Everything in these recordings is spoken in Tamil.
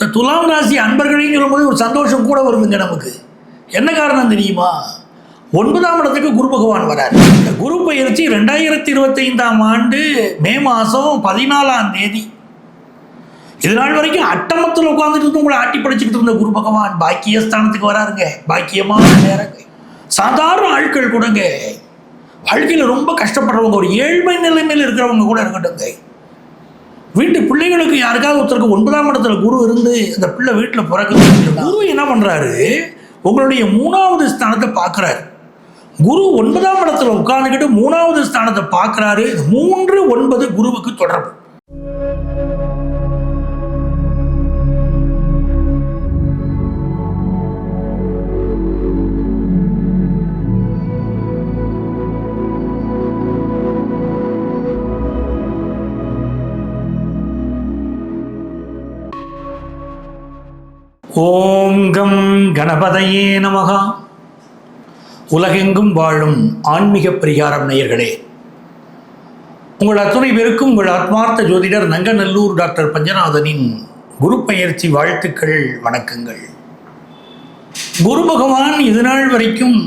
இந்த துலாம் ராசி அன்பர்களையும் சொல்லும்போது ஒரு சந்தோஷம் கூட வருதுங்க நமக்கு. என்ன காரணம் தெரியுமா? ஒன்பதாம் இடத்துக்கு குரு பகவான் வரார். இந்த குரு பயிற்சி ரெண்டாயிரத்தி இருபத்தைந்தாம் ஆண்டு மே மாதம் பதினாலாம் தேதி. இது நாள் வரைக்கும் அட்டமத்தில் உட்காந்துட்டு இருந்து உங்களை ஆட்டி படிச்சுக்கிட்டு இருந்த குரு பகவான் பாக்கியஸ்தானத்துக்கு வராருங்க. பாக்கியமான நேரங்க. சாதாரண ஆட்கள் கூடங்க. வாழ்க்கையில் ரொம்ப கஷ்டப்படுறவங்க ஒரு ஏழ்மை நிலைமையில் இருக்கிறவங்க கூட இருக்கட்டுங்க வீட்டு பிள்ளைகளுக்கு யாருக்காவது ஒருத்தருக்கு ஒன்பதாம் இடத்துல குரு இருந்து அந்த பிள்ளை வீட்டில் பிறக்குது குரு என்ன பண்ணுறாரு உங்களுடைய மூணாவது ஸ்தானத்தை பார்க்குறாரு. குரு ஒன்பதாம் இடத்துல உட்காந்துக்கிட்டு மூணாவது ஸ்தானத்தை பார்க்குறாரு. மூன்று ஒன்பது குருவுக்கு தொடர்பு. ஓம் கணபதையே நமகா. உலகெங்கும் வாழும் ஆன்மீக பரிகாரம் நேயர்களே. உங்கள் அத்துணை பேருக்கும் உங்கள் ஆத்மார்த்த ஜோதிடர் நங்கநல்லூர் டாக்டர் பஞ்சநாதனின் குரு பயிற்சி வாழ்த்துக்கள் வணக்கங்கள். குரு பகவான் இதுநாள் வரைக்கும்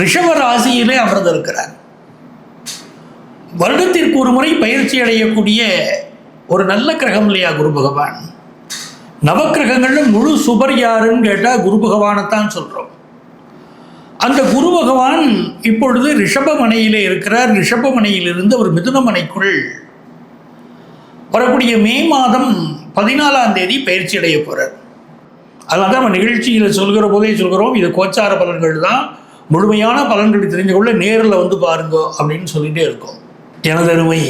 ரிஷப ராசியிலே அமர்ந்திருக்கிறார் வருடத்திற்கு ஒரு முறை பயிற்சி அடையக்கூடிய ஒரு நல்ல கிரகம் இல்லையா குரு பகவான்? நவக்கிரகங்கள்ல முழு சுபர் யாருன்னு கேட்டால் குரு பகவானைத்தான் சொல்கிறோம் அந்த குரு பகவான் இப்பொழுது ரிஷபமனையிலே இருக்கிறார். ரிஷபமனையிலிருந்து ஒரு மிதுனமனைக்குள் வரக்கூடிய மே மாதம் பதினாலாம் தேதி பயிற்சி அடைய போகிறார் அதனால தான் நம்ம நிகழ்ச்சியில் சொல்கிற போதே சொல்கிறோம். இது கோச்சார பலன்கள் தான். முழுமையான பலன்களை தெரிஞ்சு கொள்ள நேரில் வந்து பாருங்க அப்படின்னு சொல்லிகிட்டே இருக்கோம். எனதருமை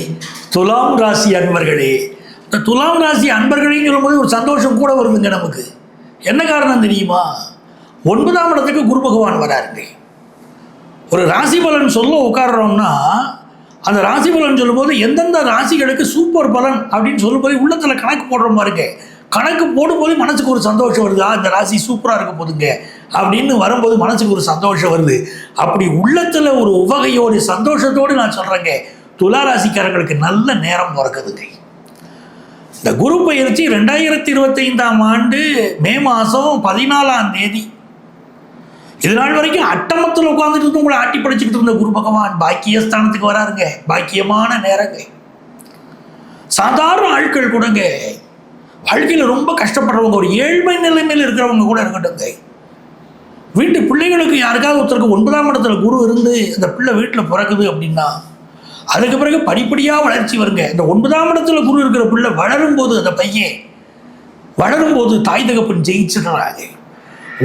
துலாம் ராசி அன்பர்களே இந்த துலாம் ராசி அன்பர்களையும் சொல்லும்போது ஒரு சந்தோஷம் கூட வருதுங்க நமக்கு. என்ன காரணம் தெரியுமா? ஒன்பதாம் இடத்துக்கு குரு பகவான் வராருங்க. ஒரு ராசி பலன் சொல்ல உட்காடுறோம்னா அந்த ராசி பலன் சொல்லும்போது எந்தெந்த ராசிகளுக்கு சூப்பர் பலன் அப்படின்னு சொல்லும்போது உள்ளத்தில் கணக்கு போடுற மாதிரிங்க. கணக்கு போடும்போது மனசுக்கு ஒரு சந்தோஷம் வருது. ஆ இந்த ராசி சூப்பராக இருக்க போதுங்க அப்படின்னு வரும்போது மனசுக்கு ஒரு சந்தோஷம் வருது. அப்படி உள்ளத்தில் ஒரு உவகையோடு சந்தோஷத்தோடு நான் சொல்கிறேங்க துலா ராசிக்காரங்களுக்கு நல்ல நேரம் பிறக்குதுங்க. இந்த குரு பயிற்சி ரெண்டாயிரத்தி இருபத்தைந்தாம் ஆண்டு மே மாதம் பதினாலாம் தேதி. இது நாள் வரைக்கும் அட்டமத்தில் உட்காந்துட்டு இருந்து உங்களை ஆட்டி படிச்சுக்கிட்டு இருந்த குரு பகவான் பாக்கியஸ்தானத்துக்கு வராருங்க. பாக்கியமான நேரங்க. சாதாரண ஆட்கள் கூடங்க. வாழ்க்கையில் ரொம்ப கஷ்டப்படுறவங்க ஒரு ஏழ்மை நிலைமையில் இருக்கிறவங்க கூட இருக்கட்டுங்க. வீட்டு பிள்ளைகளுக்கு யாருக்காவது ஒருத்தருக்கு ஒன்பதாம் இடத்துல குரு இருந்து அந்த பிள்ளை வீட்டில் பிறக்குது அப்படின்னா அதுக்கு பிறகு படிப்படியாக வளர்ச்சி வருங்க. இந்த ஒன்பதாம் இடத்துல குரு இருக்கிற பிள்ளை வளரும் போது அந்த பையன் வளரும் போது தாய் தகப்பன் ஜெயிச்சிடுறாங்க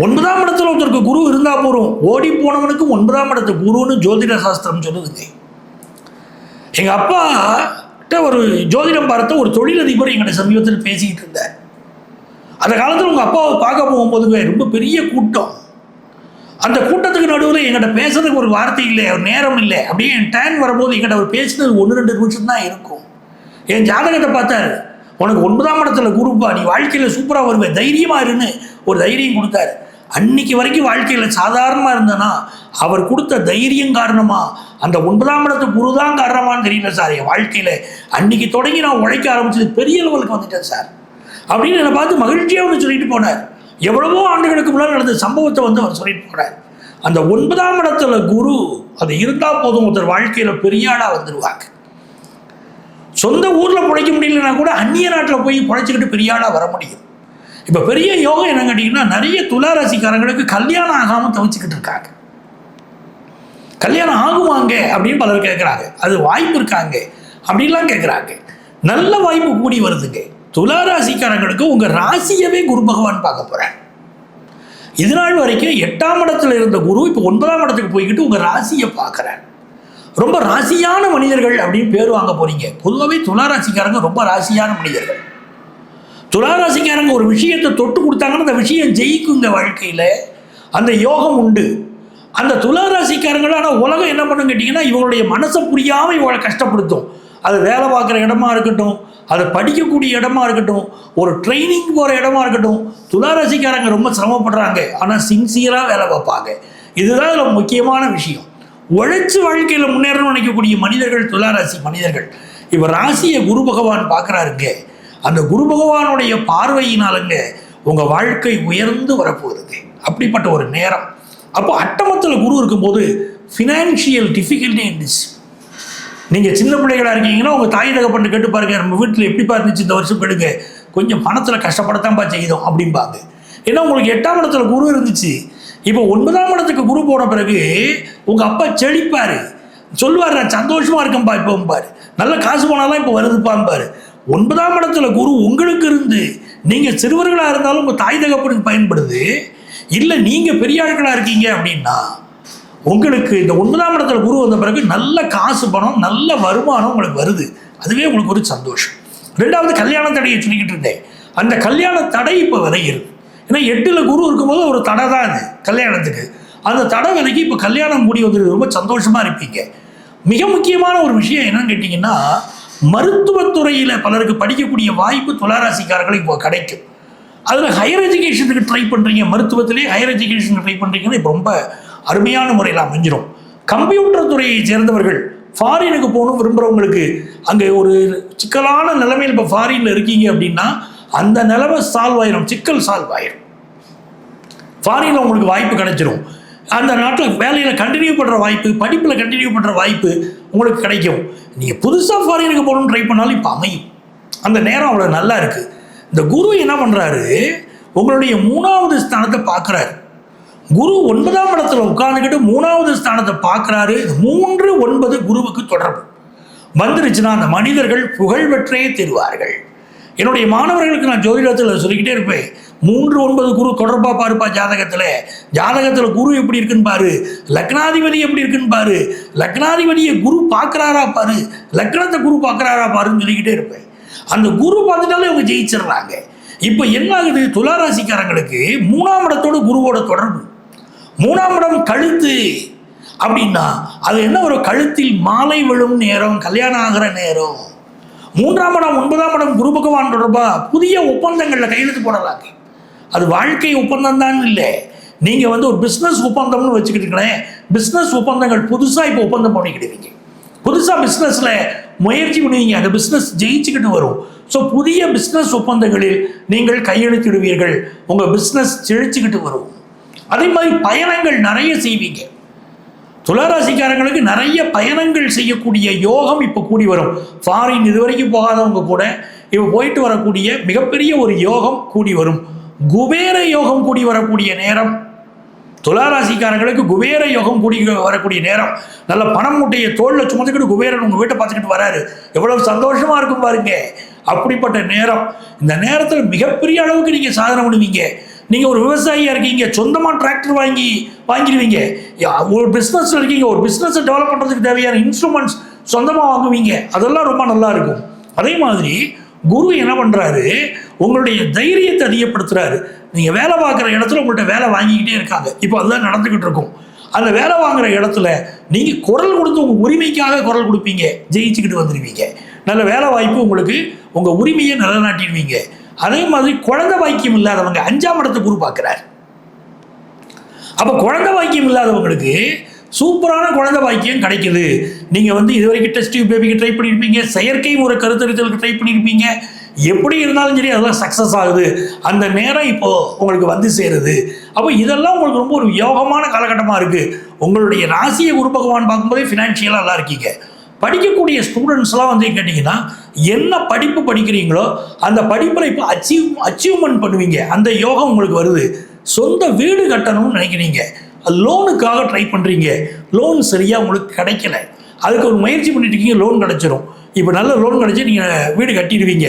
ஒன்பதாம் இடத்துல ஒருத்தருக்கு குரு இருந்தால் போகிறோம் ஓடி போனவனுக்கும் ஒன்பதாம் இடத்து குருன்னு ஜோதிட சாஸ்திரம் சொல்லுதுங்க. எங்கள் அப்பா ஒரு ஜோதிடம் பார்த்த ஒரு தொழிலதிபர் எங்கிட்ட சமீபத்தில் பேசிக்கிட்டு இருந்தார். அந்த காலத்தில் உங்கள் அப்பாவை பார்க்க போகும்போதுங்க ரொம்ப பெரிய கூட்டம். அந்த கூட்டத்துக்கு நடுவில் எங்கிட்ட பேசுறதுக்கு ஒரு வார்த்தை இல்லை ஒரு நேரம் இல்லை. அப்படியே என் டைம் வரும்போது எங்கிட்ட அவர் பேசினது ஒன்று ரெண்டு நிமிஷம் தான் இருக்கும். என் ஜாதகத்தை பார்த்தாரு. உனக்கு ஒன்பதாம் இடத்துல குருப்பா நீ வாழ்க்கையில் சூப்பராக வருவேன் தைரியமாக இருன்னு ஒரு தைரியம் கொடுத்தாரு. அன்னைக்கு வரைக்கும் வாழ்க்கையில் சாதாரணமாக இருந்தேன்னா அவர் கொடுத்த தைரியம் காரணமாக அந்த ஒன்பதாம் இடத்து குரு தான் காரணமான்னு தெரியல சார் என் வாழ்க்கையில். அன்னைக்கு தொடங்கி நான் உழைக்க ஆரம்பிச்சது பெரிய லெவலுக்கு வந்துட்டேன் சார். அப்படின்னு என்னை பார்த்து மகிழ்ச்சியாக ஒன்று சொல்லிட்டு போனார். எவ்வளவோ ஆண்டுகளுக்கு முன்னால் நடந்த சம்பவத்தை வந்து அவர் சொல்லிட்டு போகிறார் அந்த ஒன்பதாம் இடத்துல குரு அது இருந்தால் போதும் ஒருத்தர் வாழ்க்கையில் பெரிய ஆளாக வந்துடுவாங்க சொந்த ஊரில் பிழைக்க முடியலன்னா கூட அந்நிய நாட்டில் போய் பிழைச்சிக்கிட்டு பெரிய ஆளாக வர முடியும். இப்போ பெரிய யோகம் என்ன கேட்டிங்கன்னா நிறைய துளாராசிக்காரங்களுக்கு கல்யாணம் ஆகாமல் தவிச்சுக்கிட்டு இருக்காங்க. கல்யாணம் ஆகுவாங்க அப்படின்னு பலர் கேட்குறாங்க அது வாய்ப்பு இருக்காங்க. அப்படின்லாம் கேட்குறாங்க நல்ல வாய்ப்பு கூடி வருதுங்க. துலா ராசிக்காரங்களுக்கு உங்கள் ராசியவே குரு பகவான் பார்க்க போகிறார் இதனால் வரைக்கும் எட்டாம் இடத்துல இருந்த குரு இப்போ ஒன்பதாம் இடத்துக்கு போய்கிட்டு உங்கள் ராசியை பார்க்குறார். ரொம்ப ராசியான மனிதர்கள் அப்படின்னு பேர் வாங்க போகிறீங்க பொதுவாகவே துலா ராசிக்காரங்க ரொம்ப ராசியான மனிதர்கள். துலா ராசிக்காரங்க ஒரு விஷயத்தை தொட்டு கொடுத்தாங்கன்னா அந்த விஷயம் ஜெயிக்குங்க வாழ்க்கையில். அந்த யோகம் உண்டு. அந்த துலா ராசிக்காரங்களான உலகம் என்ன பண்ணுன்னு கேட்டிங்கன்னா இவங்களுடைய மனசை புரியாமல் இவங்களை கஷ்டப்படுத்தும். அது வேலை பார்க்குற இடமா இருக்கட்டும் அதை படிக்கக்கூடிய இடமா இருக்கட்டும் ஒரு ட்ரைனிங் போகிற இடமா இருக்கட்டும் துளாராசிக்காரங்க ரொம்ப சிரமப்படுறாங்க. ஆனால் சின்சியராக வேலை பார்ப்பாங்க. இதுதான் இதில் முக்கியமான விஷயம். உழைச்சி வாழ்க்கையில் முன்னேறணும்னு நினைக்கக்கூடிய மனிதர்கள் துளாராசி மனிதர்கள். இப்போ ராசியை குரு பகவான் பார்க்குறாருங்க. அந்த குரு பகவானுடைய பார்வையினாலுங்க உங்கள் வாழ்க்கை உயர்ந்து வரப்போகுது அப்படிப்பட்ட ஒரு நேரம். அப்போ அட்டமத்தில் குரு இருக்கும்போது ஃபினான்ஷியல் டிஃபிகல்ட்டி இருந்துச்சு நீங்கள் சின்ன பிள்ளைகளாக இருக்கீங்கன்னா உங்கள் தாய் தகப்பட்டு கேட்டு பாருங்க நம்ம வீட்டில் எப்படிப்பா இருந்துச்சு இந்த வருஷம் கெடுங்க கொஞ்சம் பணத்தில் கஷ்டப்படத்தான்ப்பா செய்தோம் அப்படிம்பாங்க. ஏன்னா உங்களுக்கு எட்டாம் இடத்துல குரு இருந்துச்சு. இப்போ ஒன்பதாம் இடத்துக்கு குரு போன பிறகு உங்கள் அப்பா செழிப்பார். சொல்லுவார் நான் சந்தோஷமாக இருக்கேன்பா இப்போ பாரு நல்ல காசு போனாலாம் இப்போ வருதுப்பாம்பார் ஒன்பதாம் இடத்துல குரு உங்களுக்கு இருந்து நீங்கள் சிறுவர்களாக இருந்தாலும் உங்கள் தாய் தகப்பனுக்கு பயன்படுது. இல்லை நீங்கள் பெரிய ஆட்களாக இருக்கீங்க அப்படின்னா உங்களுக்கு இந்த ஒன்பதாம் இடத்துல குரு வந்த பிறகு நல்ல காசு பணம் நல்ல வருமானம் உங்களுக்கு வருது. அதுவே உங்களுக்கு ஒரு சந்தோஷம். ரெண்டாவது கல்யாண தடையை சொல்லிக்கிட்டு இருந்தேன். அந்த கல்யாண தடை இப்போ விலகிருது ஏன்னா எட்டில் குரு இருக்கும்போது ஒரு தடை தான் அது கல்யாணத்துக்கு. அந்த தடை விலைக்கு இப்போ கல்யாணம் கூடி வந்துருக்கு ரொம்ப சந்தோஷமாக இருப்பீங்க. மிக முக்கியமான ஒரு விஷயம் என்னன்னு கேட்டிங்கன்னா மருத்துவத்துறையில் பலருக்கு படிக்கக்கூடிய வாய்ப்பு துளாராசிக்காரர்களுக்கு இப்போ கிடைக்கும். அதில் ஹையர் எஜுகேஷனுக்கு ட்ரை பண்ணுறீங்க மருத்துவத்திலே ஹையர் எஜுகேஷனுக்கு ட்ரை பண்ணுறீங்கன்னா இப்போ ரொம்ப அருமையான முறையில் அமைஞ்சிடும் கம்ப்யூட்டர் துறையை சேர்ந்தவர்கள் ஃபாரினுக்கு போகணும் விரும்புகிறவங்களுக்கு அங்கே ஒரு சிக்கலான நிலைமையில் இப்போ ஃபாரினில் இருக்கீங்க அப்படின்னா அந்த நிலைமை சால்வ் ஆயிரும் சிக்கல் சால்வ் ஆயிரும். ஃபாரினில் உங்களுக்கு வாய்ப்பு கிடைச்சிரும். அந்த நாட்டில் வேலையில் கண்டினியூ பண்ணுற வாய்ப்பு படிப்பில் கண்டினியூ பண்ணுற வாய்ப்பு உங்களுக்கு கிடைக்கும். நீங்கள் புதுசாக ஃபாரினுக்கு போகணும்னு ட்ரை பண்ணாலும் இப்போ அமையும். அந்த நேரம் அவ்வளோ நல்லா இருக்குது இந்த குரு என்ன பண்ணுறாரு உங்களுடைய மூணாவது ஸ்தானத்தை பார்க்குறாரு. குரு ஒன்பதாம் இடத்துல உட்காந்துக்கிட்டு மூணாவது ஸ்தானத்தை பார்க்குறாரு. மூன்று ஒன்பது குருவுக்கு தொடர்பு. வந்துருச்சுன்னா அந்த மனிதர்கள் புகழ்பெற்றே தெரிவார்கள். என்னுடைய மாணவர்களுக்கு நான் ஜோதிடத்தில் சொல்லிக்கிட்டே இருப்பேன். மூன்று ஒன்பது குரு தொடர்பாக பாருப்பா ஜாதகத்தில். ஜாதகத்தில் குரு எப்படி இருக்குன்னு பாரு. லக்னாதிபதி எப்படி இருக்குன்னு பாரு. லக்னாதிபதியை குரு பார்க்குறாரா பாரு. லக்னத்தை குரு பார்க்குறாரா பாருன்னு சொல்லிக்கிட்டே இருப்பேன். அந்த குரு பார்த்துட்டாலே அவங்க ஜெயிச்சிடுறாங்க. இப்போ என்ன ஆகுது துளாராசிக்காரங்களுக்கு மூணாம் இடத்தோட குருவோட தொடர்பு. மூணாம் இடம் கழுத்து அப்படின்னா அது என்ன ஒரு கழுத்தில் மாலை விழும் நேரம் கல்யாணம் ஆகிற நேரம். மூன்றாம் இடம் ஒன்பதாம் இடம் குரு பகவான் தொடர்பாக புதிய ஒப்பந்தங்களில் கையெழுத்து போடலாங்க. அது வாழ்க்கை ஒப்பந்தம் தான் இல்லை. நீங்கள் வந்து ஒரு பிஸ்னஸ் ஒப்பந்தம்னு வச்சுக்கிட்டுங்களேன் பிஸ்னஸ் ஒப்பந்தங்கள் புதுசாக இப்போ ஒப்பந்தம் பண்ணிக்கிடுவீங்க புதுசாக பிஸ்னஸில் முயற்சி பண்ணுவீங்க அந்த பிஸ்னஸ் ஜெயிச்சுக்கிட்டு வரும். ஸோ புதிய பிஸ்னஸ் ஒப்பந்தங்களில் நீங்கள் கையெழுத்திடுவீர்கள். உங்கள் பிஸ்னஸ் செழிச்சுக்கிட்டு வரும். அதே மாதிரி பயணங்கள் நிறைய செய்வீங்க. துளாராசிக்காரங்களுக்கு நிறைய பயணங்கள் செய்யக்கூடிய யோகம் இப்போ கூடி வரும். ஃபாரின் இதுவரைக்கும் போகாதவங்க கூட இப்போ போயிட்டு வரக்கூடிய மிகப்பெரிய ஒரு யோகம் கூடி வரும். குபேர யோகம் கூடி வரக்கூடிய நேரம். துளாராசிக்காரங்களுக்கு குபேர யோகம் கூடி வரக்கூடிய நேரம். நல்ல பணம் மூட்டையை தோளில் சுமந்துக்கிட்டு குபேரன் உங்கள் வீட்டை பார்த்துக்கிட்டு வராரு. எவ்வளவு சந்தோஷமா இருக்கும் பாருங்க. அப்படிப்பட்ட நேரம். இந்த நேரத்தில் மிகப்பெரிய அளவுக்கு நீங்கள் சாதனை பண்ணுவீங்க. நீங்கள் ஒரு விவசாயியாக இருக்கீங்க சொந்தமாக டிராக்டர் வாங்கி வாங்கிடுவீங்க. யா, ஒரு பிஸ்னஸில் இருக்கீங்க ஒரு பிஸ்னஸை டெவலப் பண்ணுறதுக்கு தேவையான இன்ஸ்ட்ருமெண்ட்ஸ் சொந்தமாக வாங்குவீங்க. அதெல்லாம் ரொம்ப நல்லா இருக்கும். அதே மாதிரி குரு என்ன பண்ணுறாரு உங்களுடைய தைரியத்தை அதிகப்படுத்துறாரு. நீங்கள் வேலை பார்க்குற இடத்துல உங்கள்கிட்ட வேலை வாங்கிக்கிட்டே இருக்காங்க. இப்போ அதுதான் நடந்துக்கிட்டு இருக்கும். அந்த வேலை வாங்குற இடத்துல நீங்கள் குரல் கொடுத்து உங்கள் உரிமைக்காக குரல் கொடுப்பீங்க. ஜெயிச்சுக்கிட்டு வந்துடுவீங்க நல்ல வேலை வாய்ப்பு உங்களுக்கு உங்கள் உரிமையை நிலைநாட்டிடுவீங்க. அதே மாதிரி குழந்தை பாக்கியம் இல்லாதவங்க அஞ்சாம் இடத்தை குரு பார்க்குறாரு. அப்போ குழந்தை பாக்கியம் இல்லாதவங்களுக்கு சூப்பரான குழந்தை பாக்கியம் கிடைக்குது. நீங்கள் வந்து இது வரைக்கும் டெஸ்ட் பேபிக்கு ட்ரை பண்ணியிருப்பீங்க செயற்கை முறை கருத்தரித்தலுக்கு ட்ரை பண்ணியிருப்பீங்க எப்படி இருந்தாலும் சரி அதெல்லாம் சக்ஸஸ் ஆகுது. அந்த நேரம் இப்போது உங்களுக்கு வந்து சேருது. அப்போ இதெல்லாம் உங்களுக்கு ரொம்ப ஒரு யோகமான காலகட்டமாக இருக்குது உங்களுடைய ராசியை குரு பகவான் பார்க்கும்போதே ஃபினான்ஷியலாக நல்லா இருக்கீங்க. படிக்கக்கூடிய ஸ்டூடெண்ட்ஸ்லாம் வந்து கேட்டிங்கன்னா என்ன படிப்பு படிக்கிறீங்களோ அந்த படிப்பில் இப்போ அச்சீவ் அச்சீவ்மெண்ட் பண்ணுவீங்க. அந்த யோகம் உங்களுக்கு வருது. சொந்த வீடு கட்டணும்னு நினைக்கிறீங்க. லோனுக்காக ட்ரை பண்ணுறீங்க லோன் சரியாக உங்களுக்கு கிடைக்கல. அதுக்கு ஒரு முயற்சி பண்ணிட்டு இருக்கீங்க லோன் கிடச்சிரும். இப்போ நல்ல லோன் கிடச்சி நீங்கள் வீடு கட்டிடுவீங்க.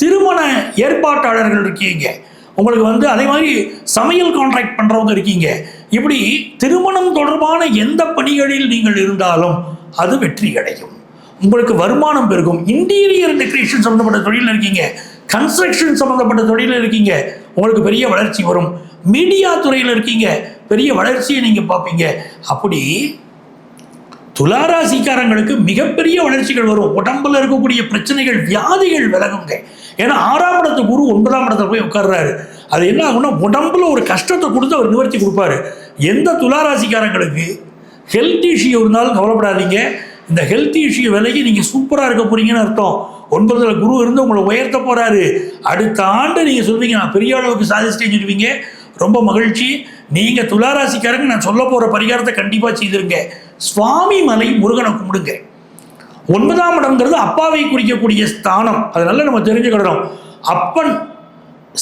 திருமண ஏற்பாட்டாளர்கள் இருக்கீங்க. உங்களுக்கு வந்து அதே மாதிரி சமையல் கான்ட்ராக்ட் பண்ணுறவங்க இருக்கீங்க. இப்படி திருமணம் தொடர்பான எந்த பணிகளில் நீங்கள் இருந்தாலும் அது வெற்றி கிடைக்கும் உங்களுக்கு வருமானம் பெருகும். இன்டீரியர் டெக்கரேஷன் சம்மந்தப்பட்ட தொழிலில் இருக்கீங்க. கன்ஸ்ட்ரக்ஷன் சம்மந்தப்பட்ட தொழிலில் இருக்கீங்க. உங்களுக்கு பெரிய வளர்ச்சி வரும். மீடியா துறையில் இருக்கீங்க. பெரிய வளர்ச்சியை நீங்கள் பார்ப்பீங்க. அப்படி துளாராசிக்காரங்களுக்கு மிகப்பெரிய வளர்ச்சிகள் வரும். உடம்புல இருக்கக்கூடிய பிரச்சனைகள் வியாதிகள் விலகுங்க. ஏன்னா ஆறாம் இடத்து குரு ஒன்பதாம் இடத்துல போய் உட்கார்றாரு. அது என்ன ஆகும்னா உடம்புல ஒரு கஷ்டத்தை கொடுத்து அவர் நிவர்த்தி கொடுப்பாரு. எந்த துளாராசிக்காரங்களுக்கு ஹெல்த் இஷ்யூ இருந்தாலும் கவலைப்படாதீங்க. இந்த ஹெல்த் இஷ்யூ விலைக்கு நீங்கள் சூப்பராக இருக்க போகிறீங்கன்னு அர்த்தம். ஒன்பதில் குரு இருந்து உங்களை உயர்த்த போகிறாரு அடுத்த ஆண்டு நீங்கள் சொல்வீங்க நான் பெரிய அளவுக்கு சாதிச்சிட்டேன்னு சொல்லுவீங்க. ரொம்ப மகிழ்ச்சி. நீங்கள் துளாராசிக்காரங்க நான் சொல்ல போகிற பரிகாரத்தை கண்டிப்பாக செய்திருங்க. சுவாமி மலை முருகனை கும்பிடுங்க. ஒன்பதாம் இடம்ங்கிறது அப்பாவை குறிக்கக்கூடிய ஸ்தானம். அதனால நம்ம தெரிஞ்சுக்கிடணும். அப்பன்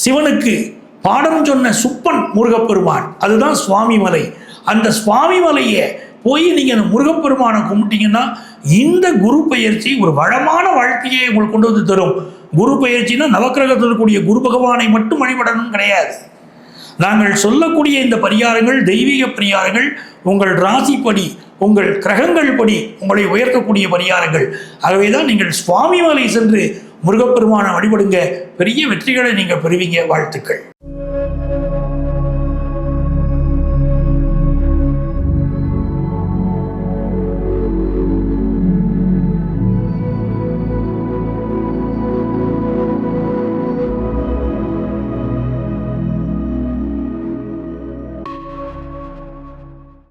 சிவனுக்கு பாடம் சொன்ன சுப்பன் முருகப்பெருமான். அதுதான் சுவாமி மலை. அந்த சுவாமி மலையை போய் நீங்கள் அந்த முருகப்பெருமானை கும்பிட்டீங்கன்னா இந்த குரு பயிற்சி ஒரு வளமான வாழ்க்கையை உங்களுக்கு கொண்டு வந்து தரும். குரு பயிற்சினா நவக்கிரகத்தில் இருக்கக்கூடிய குரு பகவானை மட்டும் வழிபடணும் கிடையாது. நாங்கள் சொல்லக்கூடிய இந்த பரிகாரங்கள் தெய்வீக பரிகாரங்கள் உங்கள் ராசிப்படி உங்கள் கிரகங்கள் படி உங்களை உயர்த்தக்கூடிய பரிகாரங்கள். ஆகவே தான் நீங்கள் சுவாமி மலை சென்று முருகப்பெருமானை வழிபடுங்க. பெரிய வெற்றிகளை நீங்கள் பெறுவீங்க வாழ்த்துக்கள்.